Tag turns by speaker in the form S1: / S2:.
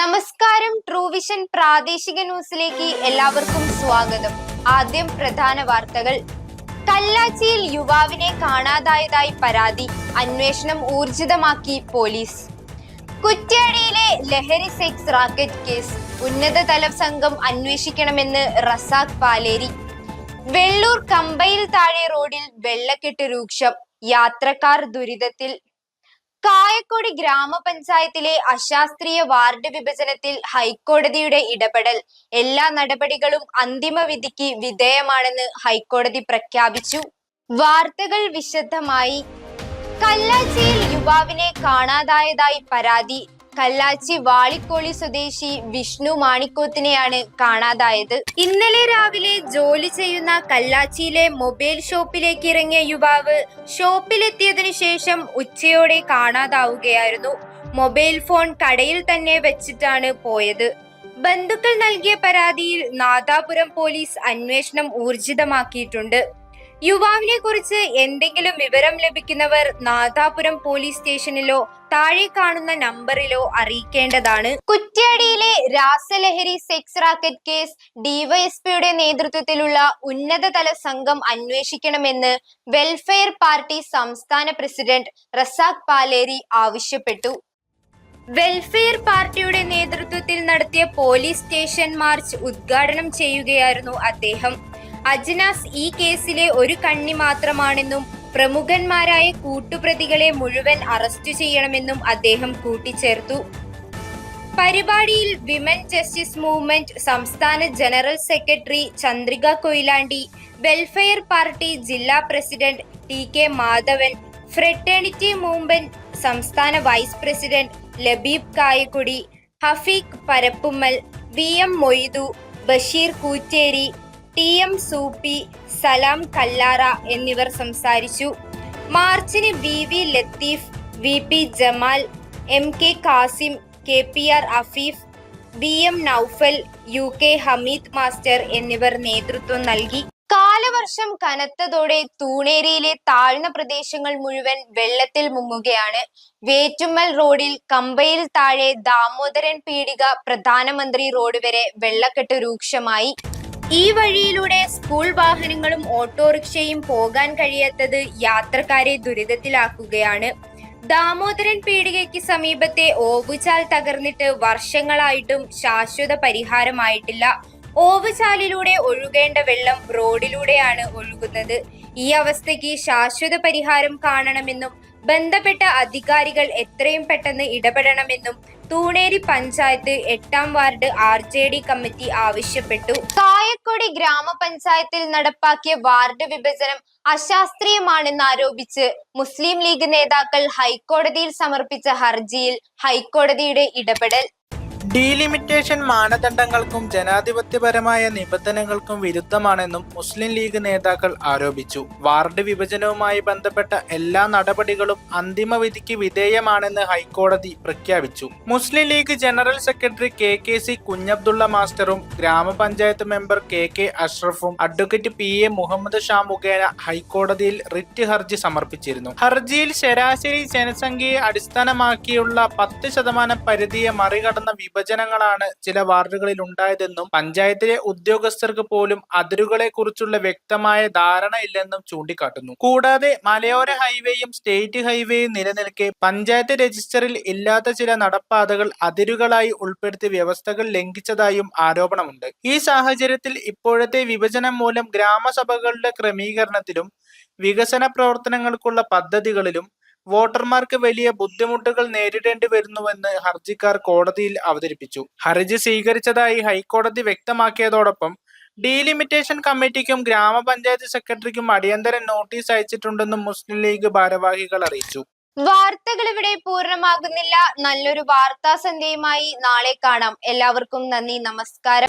S1: നമസ്കാരം. ട്രൂവിഷൻ പ്രാദേശിക ന്യൂസിലേക്ക് എല്ലാവർക്കും സ്വാഗതം. ആദ്യം പ്രധാന വാർത്തകൾ. കല്ലാച്ചിയിൽ യുവാവിനെ കാണാതായതായി പരാതി. അന്വേഷണം ഊർജിതമാക്കി പോലീസ്. കുറ്റ്യാടിയിലെ ലഹരി സെക്സ് റാക്കറ്റ് കേസ്. ഉന്നതതല സംഘം അന്വേഷിക്കണമെന്ന് റസാഖ് പാലേരി. വെള്ളൂർ കമ്പയിൽ താഴെ റോഡിൽ വെള്ളക്കെട്ട് രൂക്ഷം. യാത്രക്കാർ ദുരിതത്തിൽ കായക്കൊടി ഗ്രാമപഞ്ചായത്തിലെ അശാസ്ത്രീയ വാർഡ് വിഭജനത്തിൽ ഹൈക്കോടതിയുടെ ഇടപെടൽ. എല്ലാ നടപടികളും അന്തിമ വിധിക്ക് വിധേയമാണെന്ന് ഹൈക്കോടതി പ്രഖ്യാപിച്ചു. വാർത്തകൾ വിശദമായി. കല്ലാച്ചിയിൽ യുവാവിനെ കാണാതായതായി പരാതി. കല്ലാച്ചി വാളിക്കോളി സ്വദേശി വിഷ്ണു മാണിക്കോത്തിനെയാണ് കാണാതായത്. ഇന്നലെ രാവിലെ ജോലി ചെയ്യുന്ന കല്ലാച്ചിയിലെ മൊബൈൽ ഷോപ്പിലേക്ക് ഇറങ്ങിയ യുവാവ് ഷോപ്പിലെത്തിയതിനു ശേഷം ഉച്ചയോടെ കാണാതാവുകയായിരുന്നു. മൊബൈൽ ഫോൺ കടയിൽ തന്നെ വെച്ചിട്ടാണ് പോയത്. ബന്ധുക്കൾ നൽകിയ പരാതിയിൽ നാദാപുരം പോലീസ് അന്വേഷണം ഊർജിതമാക്കിയിട്ടുണ്ട്. യുവാവിനെ കുറിച്ച് എന്തെങ്കിലും വിവരം ലഭിക്കുന്നവർ നാദാപുരം പോലീസ് സ്റ്റേഷനിലോ താഴെ കാണുന്ന നമ്പറിലോ അറിയിക്കേണ്ടതാണ്. കുറ്റ്യാടിയിലെ രാസലഹരി സെക്സ് റാക്കറ്റ് കേസ് ഡിവൈഎസ്പിയുടെ നേതൃത്വത്തിലുള്ള ഉന്നതതല സംഘം അന്വേഷിക്കണമെന്ന് വെൽഫെയർ പാർട്ടി സംസ്ഥാന പ്രസിഡന്റ് റസാഖ് പാലേരി ആവശ്യപ്പെട്ടു. വെൽഫെയർ പാർട്ടിയുടെ നേതൃത്വത്തിൽ നടത്തിയ പോലീസ് സ്റ്റേഷൻ മാർച്ച് ഉദ്ഘാടനം ചെയ്യുകയായിരുന്നു അദ്ദേഹം. അജ്നാസ് ഈ കേസിലെ ഒരു കണ്ണി മാത്രമാണെന്നും പ്രമുഖന്മാരായ കൂട്ടുപ്രതികളെ മുഴുവൻ അറസ്റ്റ് ചെയ്യണമെന്നും അദ്ദേഹം കൂട്ടിച്ചേർത്തു. പരിപാടിയിൽ വിമൻ ജസ്റ്റിസ് മൂവ്മെന്റ് സംസ്ഥാന general secretary Chandrika Koyilandy welfare party ജില്ലാ president T K Madhavan fraternity movement സംസ്ഥാന vice president Labeeb Kayakkudi Hafeeq Parappummal V M Moidu Basheer Kooteri T M Soopi Salam Kallara എന്നിവർ സംസാരിച്ചു. മാർച്ചിന് V V Latheef V P Jamal M K Kasim K P R Afeef V M Noufal U K Hameed master എന്നിവർ നേതൃത്വം നൽകി. കാലവർഷം കനത്തതോടെ തൂണേരിയിലെ താഴ്ന്ന പ്രദേശങ്ങൾ മുഴുവൻ വെള്ളത്തിൽ മുങ്ങുകയാണ്. വേറ്റുമ്മൽ റോഡിൽ കമ്പയിൽ താഴെ ദാമോദരൻ പീടിക പ്രധാനമന്ത്രി റോഡ് വരെ വെള്ളക്കെട്ട് രൂക്ഷമായി. ഈ വഴിയിലൂടെ സ്കൂൾ വാഹനങ്ങളും ഓട്ടോറിക്ഷയും പോകാൻ കഴിയാത്തത് യാത്രക്കാരെ ദുരിതത്തിലാക്കുകയാണ്. ദാമോദരൻ പീടികയ്ക്ക് സമീപത്തെ ഓവുചാൽ തകർന്നിട്ട് വർഷങ്ങളായിട്ടും ശാശ്വത പരിഹാരമായിട്ടില്ല. ഓവുചാലിലൂടെ ഒഴുകേണ്ട വെള്ളം റോഡിലൂടെയാണ് ഒഴുകുന്നത്. ഈ അവസ്ഥയ്ക്ക് ശാശ്വത പരിഹാരം കാണണമെന്നും ബന്ധപ്പെട്ട അധികാരികൾ എത്രയും പെട്ടെന്ന് ഇടപെടണമെന്നും തൂണേരി പഞ്ചായത്ത് എട്ടാം ward R J D committee ആവശ്യപ്പെട്ടു. കായക്കൊടി ഗ്രാമപഞ്ചായത്തിൽ നടപ്പാക്കിയ വാർഡ് വിഭജനം അശാസ്ത്രീയമാണെന്ന് ആരോപിച്ച് മുസ്ലിം ലീഗ് നേതാക്കൾ ഹൈക്കോടതിയിൽ സമർപ്പിച്ച ഹർജിയിൽ ഹൈക്കോടതിയുടെ ഇടപെടൽ.
S2: ഡീലിമിറ്റേഷൻ മാനദണ്ഡങ്ങൾക്കും ജനാധിപത്യപരമായ നിബന്ധനകൾക്കും വിരുദ്ധമാണെന്നും മുസ്ലിം ലീഗ് നേതാക്കൾ ആരോപിച്ചു. വാർഡ് വിഭജനവുമായി ബന്ധപ്പെട്ട എല്ലാ നടപടികളും അന്തിമ വിധിക്ക് വിധേയമാണെന്ന് ഹൈക്കോടതി പ്രഖ്യാപിച്ചു. Muslim League general secretary K K C Kunhabdulla മാസ്റ്ററും ഗ്രാമപഞ്ചായത്ത് member K K അഷ്റഫും advocate P A Muhammad Shah മുഖേന ഹൈക്കോടതിയിൽ റിറ്റ് ഹർജി സമർപ്പിച്ചിരുന്നു. ഹർജിയിൽ ശരാശരി ജനസംഖ്യയെ അടിസ്ഥാനമാക്കിയുള്ള പത്ത് ശതമാനം പരിധിയെ മറികടന്ന വിഭജനങ്ങളാണ് ചില വാർഡുകളിൽ ഉണ്ടായതെന്നും പഞ്ചായത്തിലെ ഉദ്യോഗസ്ഥർക്ക് പോലും അതിരുകളെ കുറിച്ചുള്ള വ്യക്തമായ ധാരണയില്ലെന്നും ചൂണ്ടിക്കാട്ടുന്നു. കൂടാതെ മലയോര ഹൈവേയും സ്റ്റേറ്റ് ഹൈവേയും നിലനിൽക്കെ പഞ്ചായത്ത് രജിസ്റ്ററിൽ ഇല്ലാത്ത ചില നടപ്പാതകൾ അതിരുകളായി ഉൾപ്പെടുത്തി വ്യവസ്ഥകൾ ലംഘിച്ചതായും ആരോപണമുണ്ട്. ഈ സാഹചര്യത്തിൽ ഇപ്പോഴത്തെ വിഭജനം മൂലം ഗ്രാമസഭകളുടെ ക്രമീകരണത്തിലും വികസന പ്രവർത്തനങ്ങൾക്കുള്ള പദ്ധതികളിലും വോട്ടർമാർക്ക് വലിയ ബുദ്ധിമുട്ടുകൾ നേരിടേണ്ടി വരുന്നുവെന്ന് ഹർജിക്കാർ കോടതിയിൽ അവതരിപ്പിച്ചു. ഹർജി സ്വീകരിച്ചതായി ഹൈക്കോടതി വ്യക്തമാക്കിയതോടൊപ്പം ഡീലിമിറ്റേഷൻ കമ്മിറ്റിക്കും ഗ്രാമപഞ്ചായത്ത് സെക്രട്ടറിക്കും അടിയന്തര നോട്ടീസ് അയച്ചിട്ടുണ്ടെന്നും മുസ്ലിം ലീഗ് ഭാരവാഹികൾ അറിയിച്ചു.
S1: വാർത്തകൾ ഇവിടെ പൂർണമാകുന്നില്ല. നല്ലൊരു വാർത്താ സന്ധ്യയുമായി നാളെ കാണാം. എല്ലാവർക്കും നന്ദി നമസ്കാരം.